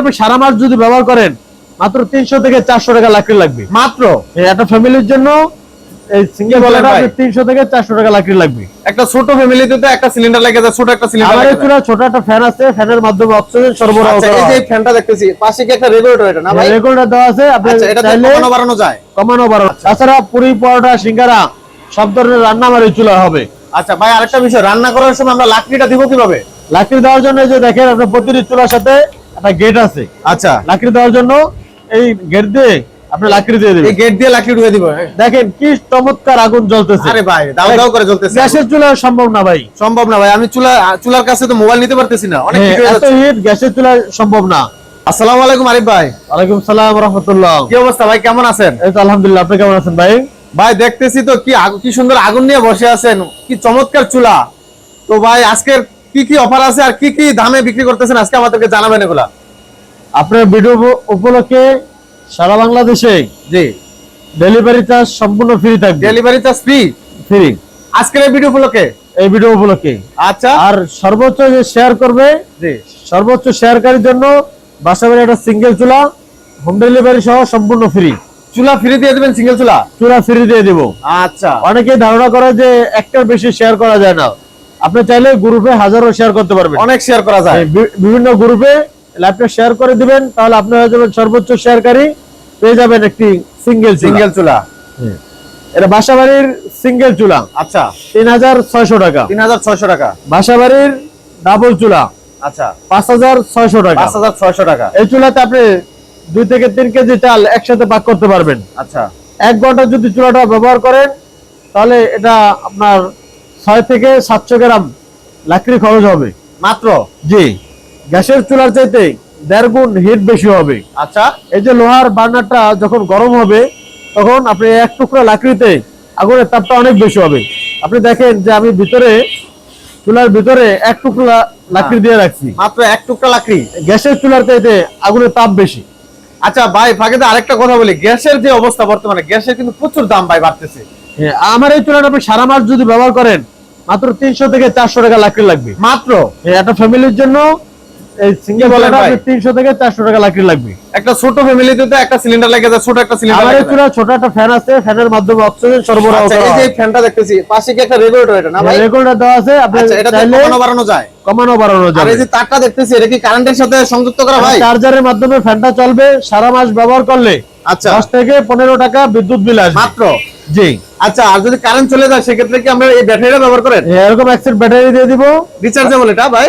আপনি সারা মাস যদি ব্যবহার করেন মাত্র তিনশো থেকে চারশো টাকা লাকড়ি লাগবে। মাত্র? একটা ফ্যামিলির জন্য এই সিঙ্গেল কি বলেন থেকে চারশো টাকা লাকড়ি লাগবে। একটা ছোট ফ্যামিলিতে তো একটা সিলিন্ডার লাগে যায় ছোট একটা সিলিন্ডার লাগে। এই ছোট একটা ফ্যান আছে ফ্যানের মাধ্যমে অক্সিজেন সরবরাহ এই যে ফ্যানটা দেখতেছি পাশে কি একটা রেগুলেটর এটা না ভাই? রেগুলার দেওয়া আছে আপনি এটা কমানো বাড়ানো যায়। কমানো বাড়ানো তাছাড়া পুরি পরোটা সিঙ্গারা সব ধরনের রান্না আমার এই চুলা হবে। আচ্ছা ভাই আরেকটা বিষয় রান্না করার সময় আমরা লাকড়িটা দিব কীভাবে? লাকড়ি দেওয়ার জন্য যে দেখেন আপনার প্রতিটি চুলার সাথে একটা গেট আছে। আচ্ছা। লাকড়ি দেওয়ার জন্য এই গেট দিয়ে আপনি লাকড়ি দিয়ে এই গেট দিয়ে লাকড়ি ঢুকে দিব দেখেন কি চমৎকার আগুন জ্বলতেছে। আরে ভাই দাও দাও করে জ্বলতেছে গ্যাসের চুলা সম্ভব না ভাই। সম্ভব না ভাই আমি চুলা চুলার কাছে তো মোবাইল নিতে পারতেছি না। অনেক হ্যাঁ, হয়ে এত। হিট গ্যাসের চুলা সম্ভব না। আসসালামু আলাইকুম আরিফ ভাই। ওয়ালাইকুম সালাম রহমতুল্লাহ। কি অবস্থা ভাই কেমন আছেন? এই তো আলহামদুলিল্লাহ আপনি কেমন আছেন ভাই? ভাই দেখতেছি তো কি কি সুন্দর আগুন নিয়ে বসে আছেন কি চমৎকার চুলা। তো ভাই আজকের কি কি অফার আছে আর কি কি দামে বিক্রি করতেছেন আজকে আমাদেরকে জানাবেন এগুলা। আপনার ভিডিও উপলক্ষে সারা বাংলাদেশে জি। ডেলিভারি চার্জ সম্পূর্ণ ফ্রি থাকবে। ডেলিভারি চার্জ ফ্রি ফ্রি আজকের এই ভিডিও উপলক্ষে? এই ভিডিও উপলক্ষে। আচ্ছা। আর সর্বোচ্চ যে শেয়ার করবে জি। সর্বোচ্চ শেয়ারকারীর জন্য বাসাবাড়ি একটা সিঙ্গেল চুলা হোম ডেলিভারি সহ সম্পূর্ণ ফ্রি চুলা ফ্রি দিয়ে দিবেন সিঙ্গেল চুলা? চুলা ফ্রি দিয়ে দিব। আচ্ছা। অনেকেই ধারণা করে যে একটার বেশি শেয়ার করা যায় না। আপনি চাইলে গ্রুপে হাজারো শেয়ার করতে পারবেন। অনেক শেয়ার করা যায়। বিভিন্ন গ্রুপে আপনি শেয়ার করে দিবেন তাহলে আপনি হয়ে যাবেন সর্বোচ্চ শেয়ারকারী পেয়ে যাবেন একটি সিঙ্গেল সিঙ্গেল সিঙ্গেল চুলা। এটা বাসাবাড়ির সিঙ্গেল চুলা। আচ্ছা। তিন হাজার ছয়শো টাকা। তিন হাজার ছয়শো টাকা। বাসাবাড়ির ডাবল চুলা। আচ্ছা। পাঁচ হাজার ছয়শো টাকা। পাঁচ হাজার ছয়শো টাকা। এই চুলাতে আপনি দুই থেকে তিন কেজি চাল একসাথে পাক করতে পারবেন। আচ্ছা। এক ঘণ্টা যদি চুলাটা ব্যবহার করেন তাহলে এটা আপনার ছয় থেকে সাতশো গ্রাম লাকড়ি খরচ হবে। মাত্র? জি। গ্যাসের চুলার চাইতে দেড় গুণ হিট বেশি হবে। আচ্ছা। এই যে লোহার বার্নারটা যখন গরম হবে তখন আপনি এক টুকরা লাকড়িতে আগুনের তাপটা অনেক বেশি হবে। আপনি দেখেন যে আমি ভিতরে চুলার ভিতরে এক টুকরা লাকড়ি দিয়ে রাখছি। মাত্র এক টুকরা লাকড়ি? গ্যাসের চুলার চাইতে আগুনের তাপ বেশি। আচ্ছা ভাই ফাঁকে আরেকটা কথা বলি। গ্যাসের যে অবস্থা বর্তমানে গ্যাসের কিন্তু প্রচুর দাম ভাই বাড়তেছে। হ্যাঁ, আমার এই চুলাটা আপনি সারা মাস যদি ব্যবহার করেন মাত্র তিনশো থেকে চারশো টাকা লাকড়ি লাগবে। মাত্র? একটা ফ্যামিলির জন্য এই সিঙ্গেল কি তিনশো থেকে চারশো টাকা লাকড়ি লাগবে। একটা ছোট ফ্যামিলিতে তো একটা সিলিন্ডার লাগে ছোট একটা সিলিন্ডার ছোট একটা ফ্যান আছে ফ্যানের মাধ্যমে অক্সিজেন সরবরাহ আচ্ছা করা এই যে হয়। ফ্যানটা দেখতেছি পাশে কি একটা রেগুলেটর এটা না ভাই? রেগুলেটর দেওয়া আছে আপনি আচ্ছা এটা কমানো বাড়ানো যায়। কমানো বাড়ানো আর এই যে তারটা দেখতেছি এটা কি কারেন্টের সাথে সংযুক্ত করা ভাই চার্জারের মাধ্যমে ফ্যানটা চলবে সারা মাস ব্যবহার করলে। আচ্ছা। দশ থেকে পনেরো টাকা বিদ্যুৎ বিল আসবে। মাত্র? জি। আচ্ছা আর যদি কারেন্ট চলে যায় সেক্ষেত্রে কি আমরা এই ব্যাটারিটা ব্যবহার করেন? এরকম একসেট ব্যাটারি দিয়ে দিব। রিচার্জেবল এটা ভাই?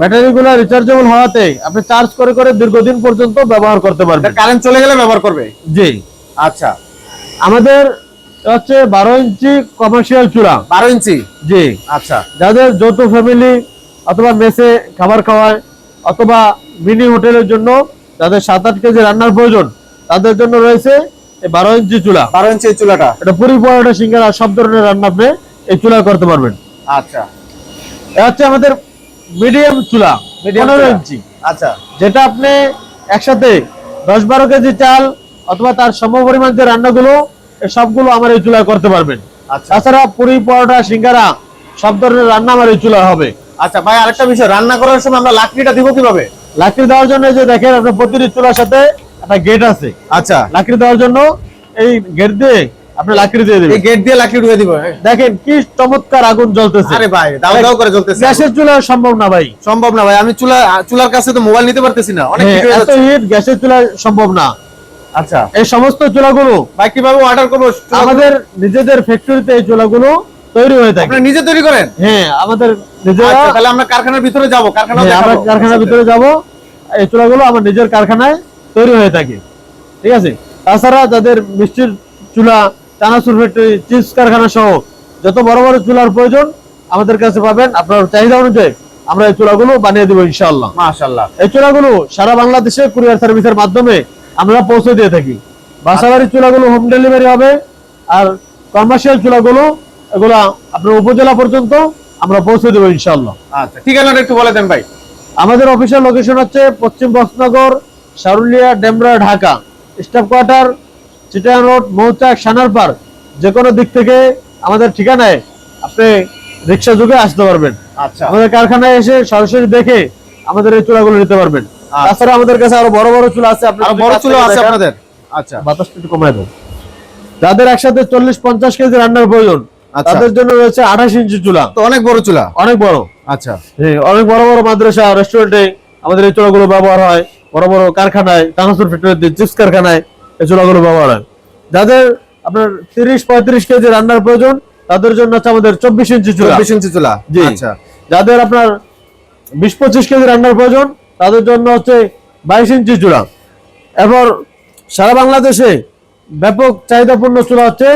ব্যাটারি গুলো রিচার্জেবল হওয়াতে আপনি চার্জ করে করে দীর্ঘদিন পর্যন্ত ব্যবহার করতে পারবেন। কারেন্ট চলে গেলে ব্যবহার করবে? জি। আচ্ছা। আমাদের হচ্ছে বারো ইঞ্চি কমার্শিয়াল চূড়া। বারো ইঞ্চি? জি। আচ্ছা। যাদের যৌথ ফ্যামিলি অথবা মেসে খাবার খাওয়ায় অথবা মিনি হোটেলের জন্য যাদের সাত আট কেজি রান্নার প্রয়োজন। তাদের জন্য রয়েছে বারো ইঞ্চি চুলা। বারো ইঞ্চি চুলাটা। এটা পুরি পরোটা সিঙ্গারা সব ধরনের রান্না আপনি এই চুলা করতে পারবেন। আচ্ছা। এটা হচ্ছে আমাদের মিডিয়াম চুলা পনেরো ইঞ্চি। আচ্ছা। যেটা আপনি একসাথে দশ বারো কেজি চাল অথবা তার সম পরিমাণ যে রান্নাগুলো সবগুলো আমার এই চুলায় করতে পারবেন। আচ্ছা। তাছাড়া পুরি পরোটা সিঙ্গারা সব ধরনের রান্না আমার এই চুলা হবে। আচ্ছা ভাই আরেকটা বিষয় রান্না করার সময় আমরা লাকড়িটা দিব কীভাবে? লাকড়ি দেওয়ার জন্য যে দেখেন আপনার প্রতিটি চুলার সাথে একটা গেট আছে। আচ্ছা। লাকড়ি দেওয়ার জন্য এই গেট দিয়ে আপনি লাকড়ি দিয়ে এই গেট দিয়ে লাকড়ি ঢুকে দিব হ্যাঁ। দেখেন কি চমৎকার আগুন জ্বলতেছে। আরে ভাই দাও দাও করে জ্বলতেছে। গ্যাসের চুলা সম্ভব না ভাই। সম্ভব না ভাই আমি চুলা চুলার কাছে তো মোবাইল নিতে পারতেছি না অনেক হ্যাঁ, হিট হয়ে যাচ্ছে। হিট গ্যাসের চুলা সম্ভব না। আচ্ছা। এই সমস্ত চুলাগুলো ভাই কীভাবে অর্ডার করব? আমাদের নিজেদের ফ্যাক্টরিতে এই চুলাগুলো তৈরি হয়ে থাকে। আপনারা নিজে তৈরি করেন? হ্যাঁ আমাদের নিজেরা আচ্ছা তাহলে আমরা কারখানার ভিতরে যাব কারখানা হ্যাঁ, আমরা কারখানার ভিতরে যাব। এই চুলাগুলো আমার নিজের কারখানায় তৈরি হয়ে থাকে। ঠিক আছে? তাছাড়া যাদের মিষ্টির চুলা চানাচুর ফ্যাক্টরি চিজ কারখানা সহ যত বড় বড় চুলার প্রয়োজন আমাদের কাছে পাবেন। আপনার চাহিদা অনুযায়ী আমরা এই চুলাগুলো বানিয়ে দেবো ইনশাআল্লাহ। মাশাআল্লাহ। এই চুলাগুলো সারা বাংলাদেশে কুরিয়ার সার্ভিসের মাধ্যমে আমরা পৌঁছে দিয়ে থাকি। বাসাবাড়ির চুলাগুলো হোম ডেলিভারি হবে আর কমার্শিয়াল চুলাগুলো এগুলা আপনার উপজেলা পর্যন্ত আমরা পৌঁছে দেবো ইনশাল্লাহ আচ্ছা ঠিকানাটা একটু বলে দেন ভাই। আমাদের অফিসিয়াল লোকেশন হচ্ছে পশ্চিম Boxnagar Sarulia Demra Dhaka. Staff quarter Chitan road Mouchak Sanarpar যে কোনো দিক থেকে আমাদের ঠিকানায় আপনি রিক্সা যুগে আসতে পারবেন। আচ্ছা। আমাদের কারখানায় এসে সরাসরি দেখে আমাদের এই চূড়াগুলো নিতে পারবেন। তাছাড়া আমাদের কাছে আরও বড় বড় চুলা আছে আপনি আর যদি বড় চুলো আছে আপনাদের? আচ্ছা। বাতাসটা একটু কমায় দেন। যাদের একসাথে চল্লিশ পঞ্চাশ কেজি রান্নার প্রয়োজন আচ্ছা। তাদের জন্য রয়েছে আঠাশ ইঞ্চি চুলা। তো অনেক বড় চুলা? অনেক বড়। আচ্ছা। অনেক বড় বড় মাদ্রাসা রেস্টুরেন্টে আমাদের এই চুলাগুলো ব্যবহার হয়। বড় বড় কারখানায় চানাচুর ফ্যাক্টরিতে চিপস কারখানায় এই চুলাগুলো ব্যবহার হয়। যাদের আপনার তিরিশ পঁয়ত্রিশ কেজি রান্নার প্রয়োজন তাদের জন্য হচ্ছে আমাদের চব্বিশ ইঞ্চি চুলা। চব্বিশ ইঞ্চি চুলা। জি। আচ্ছা। যাদের আপনার বিশ পঁচিশ কেজি রান্নার প্রয়োজন তাদের জন্য হচ্ছে বাইশ ইঞ্চি চুলা। এরপর সারা বাংলাদেশে ব্যাপক চাহিদাপূর্ণ চুলা হচ্ছে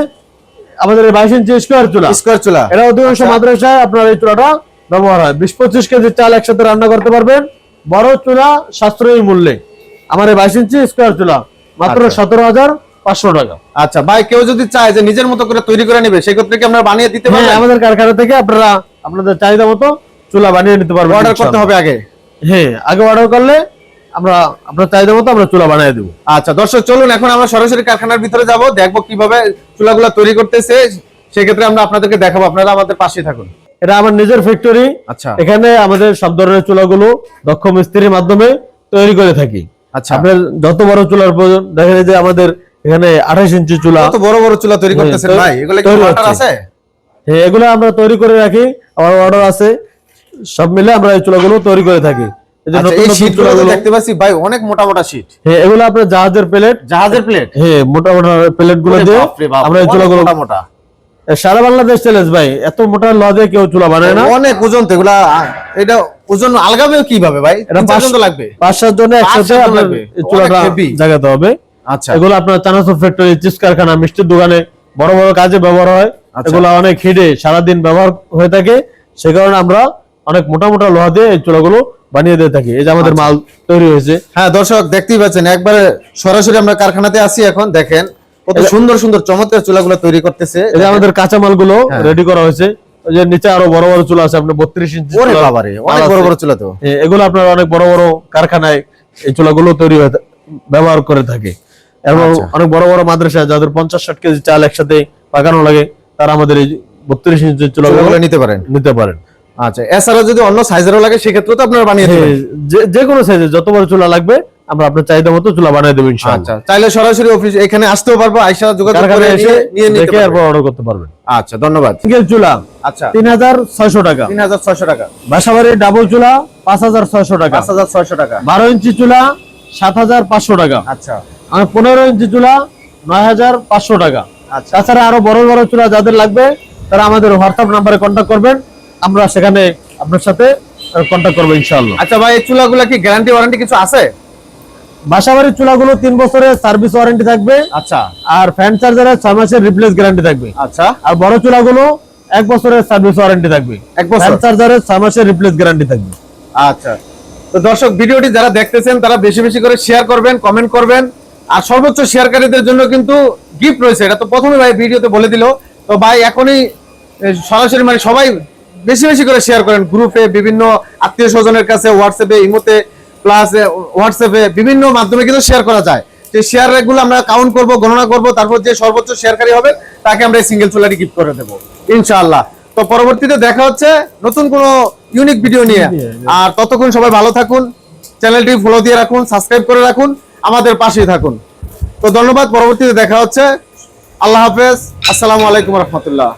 আমাদের বাইশ ইঞ্চি স্কোয়ার চুলা। স্কোয়ার চুলা। এটা অধিকাংশ আচ্ছা। মাদ্রাসায় আপনার এই চুলাটা ব্যবহার হয়। বিশ পঁচিশ কেজি চাল একসাথে রান্না করতে পারবেন। বড় চুলা সাশ্রয়ী মূল্যে। আমার বাইশ ইঞ্চি স্কোয়ার চুলা মাত্র আচ্ছা। সতেরো হাজার পাঁচশো টাকা। আচ্ছা ভাই কেউ যদি চায় যে নিজের মতো করে তৈরি করে নিবে সেক্ষেত্রে কি আমরা বানিয়ে দিতে হ্যাঁ পারবেন? আমাদের কারখানা থেকে আপনারা আপনাদের চাহিদা মতো চুলা বানিয়ে নিতে পারবেন অর্ডার করতে হবে আগে? হ্যাঁ আগে অর্ডার করলে আমরা আপনার চাহিদা মতো আমরা চুলা বানিয়ে দেবো। আচ্ছা দর্শক চলুন এখন আমরা সরাসরি কারখানার ভিতরে যাব দেখব কীভাবে চুলাগুলা তৈরি করতেছে। সেক্ষেত্রে আমরা আপনাদেরকে দেখাবো আপনারা আমাদের পাশে থাকুন। এটা আমার নিজের ফ্যাক্টরি আচ্ছা। এখানে আমাদের সব ধরনের চুলাগুলো দক্ষ মিস্ত্রির মাধ্যমে তৈরি করে থাকি। আচ্ছা। আপনার যত বড় চুলার প্রয়োজন দেখেন এই যে আমাদের এখানে আঠাশ ইঞ্চি চুলা কত বড় বড় চুলা তৈরি হ্যাঁ, করতেছেন ভাই এগুলো কি অর্ডার আছে? হ্যাঁ এগুলো আমরা তৈরি করে রাখি আমার অর্ডার আছে। সব মিলে আমরা এই চুলাগুলো তৈরি করে থাকি। দেখতে পাচ্ছি ভাই অনেক মোটা মোটা শীট হ্যাঁ এগুলো আপনার জাহাজের প্লেট জাহাজের প্লেট হ্যাঁ মোটা মোটা প্লেটগুলো দিয়ে আমরা এই চুলাগুলো মোটা মোটা। সারা বাংলাদেশ চ্যালেঞ্জ ভাই এত মোটা ল দিয়ে কেউ চুলা বানায় না। অনেক ওজন তো এগুলা এটা ওজন আলগাবে কীভাবে ভাই? এটা তিন চার পাঁচ- জন তো লাগবে। পাঁচ সাত জনে একসাথে আপনার চুলাটা। জাগাতে হবে। আচ্ছা। এগুলো আপনার চানাচুর ফ্যাক্টরি চিপস কারখানা মিষ্টির দোকানে বড় বড় কাজে ব্যবহার হয়। আচ্ছা। এগুলো অনেক হিটে সারাদিন ব্যবহার হয়ে থাকে। সে কারণে আমরা অনেক মোটা মোটা লোহা দিয়ে এই চুলাগুলো বানিয়ে দিয়ে থাকি। এই যে আমাদের আচ্ছা। মাল তৈরি হয়েছে। হ্যাঁ দর্শক দেখতেই পাচ্ছেন একবারে সরাসরি আমরা কারখানাতে আসি এখন দেখেন। কত সুন্দর সুন্দর চমৎকার চুলাগুলো তৈরি করতেছে। যে আমাদের কাঁচা মালগুলো হ্যাঁ। রেডি করা হয়েছে। ওই যে নিচে আরও বড় বড় চুলা আছে আপনার বত্রিশ ইঞ্চি ওরে বাবারে অনেক বড় বড় চুলা তো। এগুলো আপনার অনেক বড় বড় কারখানায় এই চুলাগুলো তৈরি হয়ে ব্যবহার করে থাকে। এবং আচ্ছা। অনেক বড় বড় মাদ্রাসা যাদের পঞ্চাশ ষাট কেজি চাল একসাথে পাকানো লাগে তারা আমাদের এই বত্রিশ ইঞ্চি চুলাগুলো নিতে পারেন। নিতে পারেন। আচ্ছা এছাড়া যদি অন্য সাইজেরও লাগে সেক্ষেত্রে তো আপনারা বানিয়ে হ্যাঁ, যে- যে কোনো সাইজে যত বড় চুলা লাগবে আমরা আপনার চাহিদা মতো চুলা বানিয়ে দেবো আচ্ছা চাইলে সরাসরি অফিস এখানে আসতেও পারব আইসা যোগাযোগ করে এসে নিয়ে- নিতে পারবেন। অর্ডার করতে পারবেন। আচ্ছা ধন্যবাদ। সিঙ্গেল চুলা আচ্ছা। তিন হাজার ছয়শো টাকা। তিন হাজার ছয়শো টাকা। বাসাবাড়ি ডাবল চুলা পাঁচ হাজার ছয়শো টাকা। পাঁচ হাজার ছয়শো টাকা। বারো ইঞ্চি চুলা সাত হাজার পাঁচশো টাকা। আচ্ছা। আর পনেরো ইঞ্চি চুলা নয় হাজার পাঁচশো টাকা। আচ্ছা। তাছাড়া আরও বড় বড় চুলা যাদের লাগবে তারা আমাদের হোয়াটসঅ্যাপ নাম্বারে কন্ট্যাক্ট করবেন। আমরা সেখানে আপনার সাথে কন্ট্যাক্ট করব ইনশাআল্লাহ। আচ্ছা ভাই এই চুলাগুলা কি গ্যারান্টি ওয়ারেন্টি কিছু আছে? বাসাবাড়ির চুলাগুলো তিন বছরের সার্ভিস ওয়ারেন্টি থাকবে। আচ্ছা। আর ফ্যান চার্জারের ছয় মাসের রিপ্লেস গ্যারান্টি থাকবে। আচ্ছা। আর বড় চুলাগুলো এক বছরের সার্ভিস ওয়ারেন্টি থাকবে। এক বছর? ফ্যান চার্জারের ছয় মাসের রিপ্লেস গ্যারান্টি থাকবে। আচ্ছা। তো দর্শক ভিডিওটি যারা দেখতেছেন তারা বেশি বেশি করে শেয়ার করবেন কমেন্ট করবেন। আর সর্বোচ্চ শেয়ারকারীদের জন্য কিন্তু গিফট রয়েছে। এটা তো প্রথমে ভাই ভিডিওতে বলে দিল। তো ভাই এখনই সরাসরি মানে সবাই বেশি বেশি করে শেয়ার করেন। গ্রুপে বিভিন্ন আত্মীয় স্বজনের কাছে হোয়াটসঅ্যাপে ইমোতে প্লাস হোয়াটসঅ্যাপে বিভিন্ন মাধ্যমে কিন্তু শেয়ার করা যায়। সেই শেয়ারগুলো আমরা কাউন্ট করব গণনা করব তারপর যে সর্বোচ্চ শেয়ারকারী হবে তাকে আমরা এই সিঙ্গেল চুলাটি গিফট করে দেবো। ইনশাআল্লাহ। তো পরবর্তীতে দেখা হচ্ছে নতুন কোনো ইউনিক ভিডিও নিয়ে। আর ততক্ষণ সবাই ভালো থাকুন চ্যানেলটি ফলো দিয়ে রাখুন সাবস্ক্রাইব করে রাখুন আমাদের পাশেই থাকুন। তো ধন্যবাদ পরবর্তীতে দেখা হচ্ছে। আল্লাহ হাফেজ আসসালামু আলাইকুম রহমতুল্লাহ।